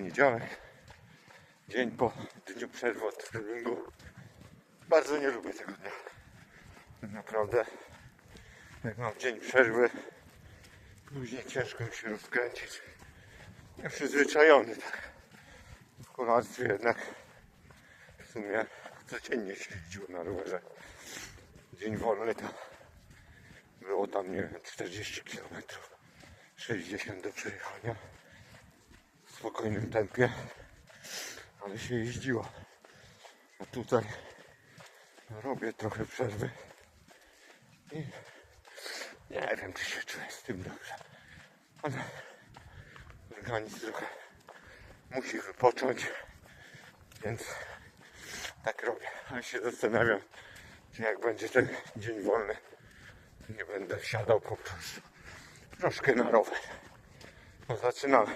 poniedziałek, dzień po dniu przerwy od treningu. Bardzo nie lubię tego dnia. Naprawdę, jak mam dzień przerwy, później ciężko mi się rozkręcić. Ja przyzwyczajony tak. W kolarstwie jednak w sumie codziennie się jeździło na rowerze. Dzień wolny to było tam, nie wiem, 40 km, 60 do przejechania spokojnym tempie, ale się jeździło. A tutaj robię trochę przerwy i nie wiem, czy się czuję z tym dobrze, ale organizm trochę musi wypocząć, więc tak robię. Ale się zastanawiam, czy jak będzie ten dzień wolny, nie będę wsiadał po prostu troszkę na rower. Bo zaczynam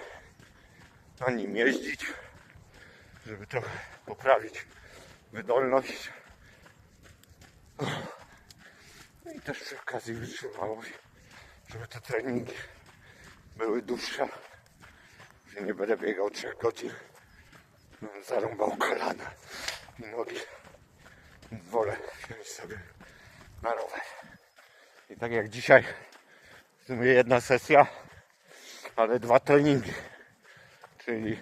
na nim jeździć, żeby trochę poprawić wydolność. No i też przy okazji wytrzymałość, żeby te treningi były dłuższe, że nie będę biegał 3 godzin, no, zarąbał kolana i nogi. Wolę wziąć sobie na rower. I tak jak dzisiaj, w sumie jedna sesja, ale dwa treningi. Czyli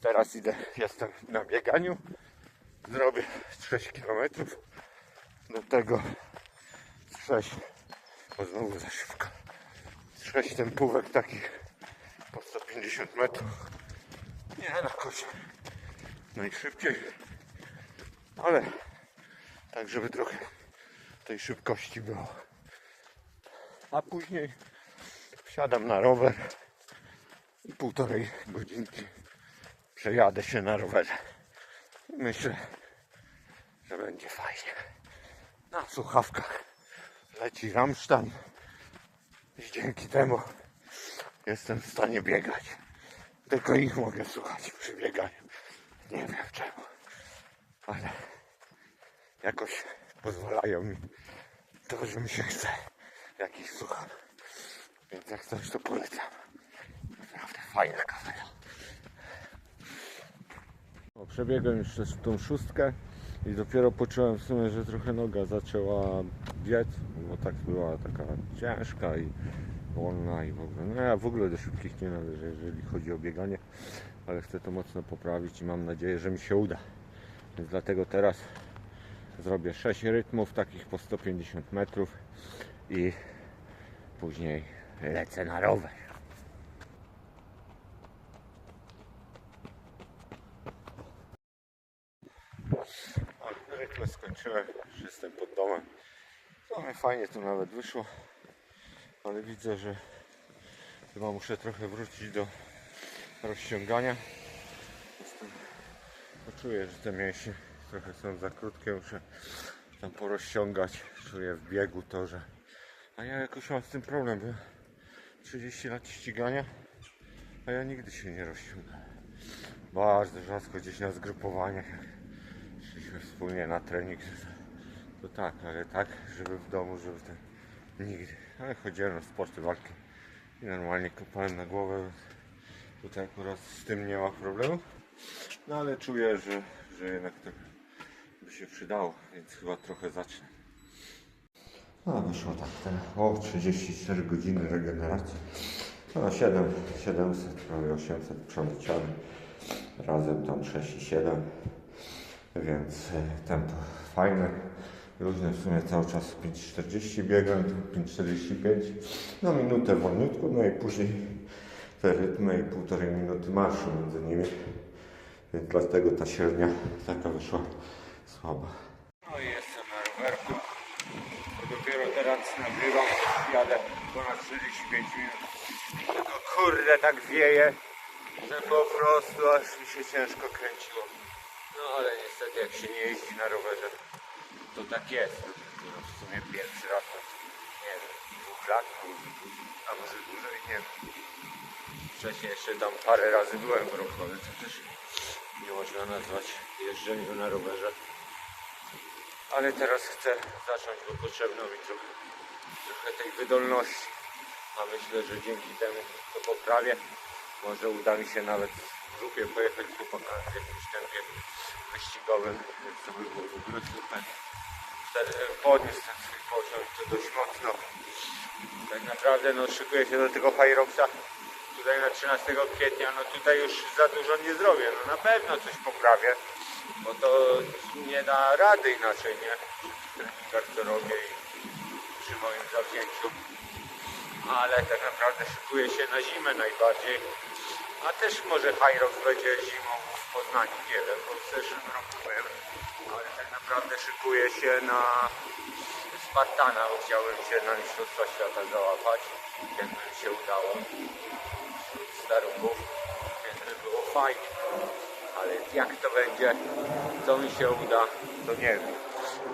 teraz idę, jestem na bieganiu, zrobię 6 km, do tego 6, bo znowu za szybko, 6 tempówek takich po 150 metrów. Nie na kosie najszybciej, ale tak, żeby trochę tej szybkości było. A później wsiadam na rower i półtorej godzinki przejadę się na rowerze. I myślę, że będzie fajnie. Na słuchawkach leci Rammstein i dzięki temu jestem w stanie biegać. Tylko ich mogę słuchać przy bieganiu. Nie wiem czemu, ale jakoś pozwalają mi to, że mi się chce jakiś słucham. Więc jak coś to polecam. Naprawdę fajna kawela. O, przebiegłem już tą szóstkę i dopiero poczułem w sumie, że trochę noga zaczęła biec, bo tak była taka ciężka i wolna i w ogóle. No ja w ogóle do szybkich nie należę, jeżeli chodzi o bieganie, ale chcę to mocno poprawić i mam nadzieję, że mi się uda. Więc dlatego teraz zrobię 6 rytmów, takich po 150 metrów i później lecę na rower. O, rytmy skończyłem, jestem pod domem. Trochę fajnie to nawet wyszło, ale widzę, że chyba muszę trochę wrócić do rozciągania. Jestem, poczuję, że te mięśnie trochę są za krótkie, muszę tam porozciągać. Czuję w biegu to, że... A ja jakoś mam z tym problem, bo 30 lat ścigania, a ja nigdy się nie rozciągam. Bardzo rzadko gdzieś na zgrupowaniach, wspólnie na trening, to, tak, ale tak, żeby w domu, żeby ten... Nigdy. Ale chodziłem na sporty walki i normalnie kopałem na głowę, tutaj akurat z tym nie ma problemu. No ale czuję, że, że jednak to by się przydało, więc chyba trochę zacznę. No wyszło tak, ten, o 34 godziny regeneracji. No 7, 700, prawie 800 przeleciałem. Razem tam 6,7. Więc e, tempo fajne. Luźne w sumie cały czas 5,40 biegłem, 5,45. No minutę wolniutko, no i później te rytmy i półtorej minuty marszu między nimi. Więc dlatego ta średnia taka wyszła słaba. No i jestem na rowerku. Dopiero teraz nagrywam, jadę ponad 45 minut. Tylko kurde tak wieje, że po prostu aż mi się ciężko kręciło. No ale niestety jak się nie jeździ na rowerze, to tak jest. No, w sumie pierwszy raz od, nie wiem, dwóch lat, a może dłużej, nie wiem. Wcześniej jeszcze tam parę razy byłem w roku, ale to też nie można nazwać jeżdżeniem na rowerze. Ale teraz chcę zacząć, bo potrzebno mi trochę, trochę tej wydolności. A myślę, że dzięki temu to poprawię. Może uda mi się nawet w grupie pojechać z chłopakami w jakimś tempie by było w ogóle super. Wtedy podniósł ten swój poziom to dość mocno. Tak naprawdę no szykuję się do tego Hyroxa tutaj na 13 kwietnia, no tutaj już za dużo nie zrobię, no na pewno coś poprawię, bo to nie da rady inaczej, nie? W treningach co robię i przy moim zawzięciu. Ale tak naprawdę szykuję się na zimę najbardziej. A też może Hyrox będzie zimą Poznaniu, nie wiem, bo w zeszłym roku byłem. Ale tak naprawdę szykuję się na Spartana, bo chciałem się na Mistrzostwa Świata załapać, jakby mi się udało wśród starunków, więc by było fajnie. Ale jak to będzie, co mi się uda, to nie wiem.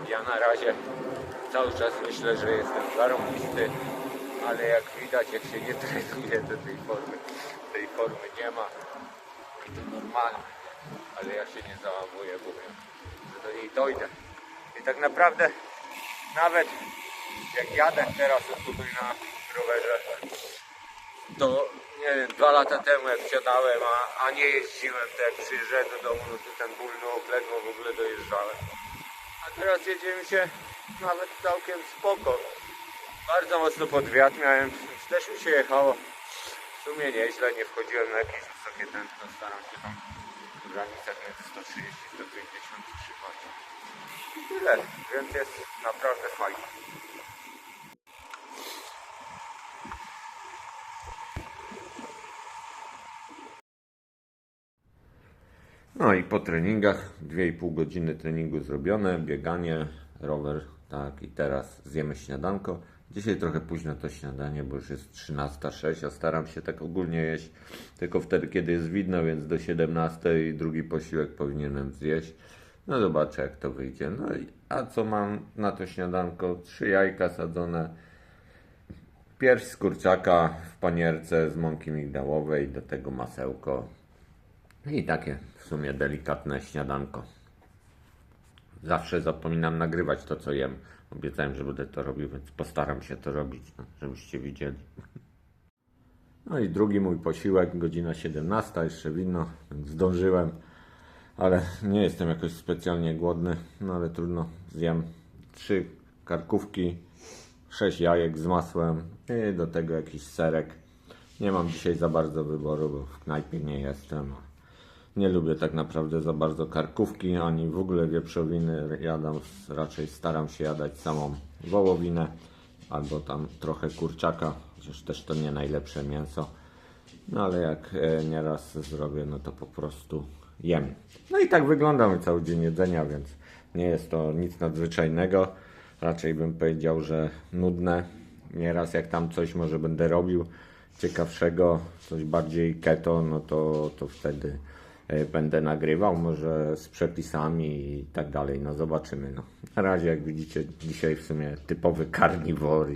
Ja na razie cały czas myślę, że jestem zarąbisty, ale jak widać, jak się nie trenuje, to tej formy, tej formy nie ma. To normalne, ale ja się nie załamuję, bo wiem, że do niej dojdę. I tak naprawdę nawet jak jadę teraz tutaj na rowerze, to nie wiem, dwa lata temu jak wsiadałem, a, a nie jeździłem, to jak przyjeżdżałem do domu, no to ten ból nóg ledwo w ogóle dojeżdżałem. A teraz jedziemy się nawet całkiem spoko. Bardzo mocno pod wiatr miałem, też mi się jechało. W sumie nieźle, nie wchodziłem na jakieś wysokie tętno, staram się tam w granicach między 130 150 trzymać. I tyle, więc jest naprawdę fajnie. No i po treningach, 2,5 godziny treningu zrobione, bieganie, rower, tak i teraz zjemy śniadanko. Dzisiaj trochę późno to śniadanie, bo już jest 13.06, a staram się tak ogólnie jeść tylko wtedy, kiedy jest widno, więc do 17 drugi posiłek powinienem zjeść. No zobaczę jak to wyjdzie. No a co mam na to śniadanko? Trzy jajka sadzone, pierś z kurczaka w panierce z mąki migdałowej, do tego masełko, i takie w sumie delikatne śniadanko. Zawsze zapominam nagrywać to, co jem. Obiecałem, że będę to robił, więc postaram się to robić, no, żebyście widzieli. No i drugi mój posiłek, godzina 17, jeszcze wino, zdążyłem, ale nie jestem jakoś specjalnie głodny, no ale trudno, zjem trzy karkówki, sześć jajek z masłem i do tego jakiś serek. Nie mam dzisiaj za bardzo wyboru, bo w knajpie nie jestem. Nie lubię tak naprawdę za bardzo karkówki, ani w ogóle wieprzowiny. Jadam, raczej staram się jadać samą wołowinę albo tam trochę kurczaka, chociaż też to nie najlepsze mięso. No ale jak e, nieraz zrobię, no to po prostu jem. No i tak wygląda mój cały dzień jedzenia, więc nie jest to nic nadzwyczajnego. Raczej bym powiedział, że nudne. Nieraz jak tam coś może będę robił ciekawszego, coś bardziej keto, no to, to wtedy będę nagrywał, może z przepisami i tak dalej. No zobaczymy. No. Na razie, jak widzicie, dzisiaj w sumie typowy karniwor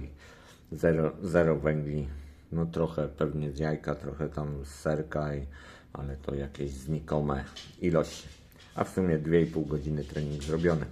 zero, zero węgli. No trochę pewnie z jajka, trochę tam z serka, i, ale to jakieś znikome ilości. A w sumie 2,5 godziny trening zrobiony.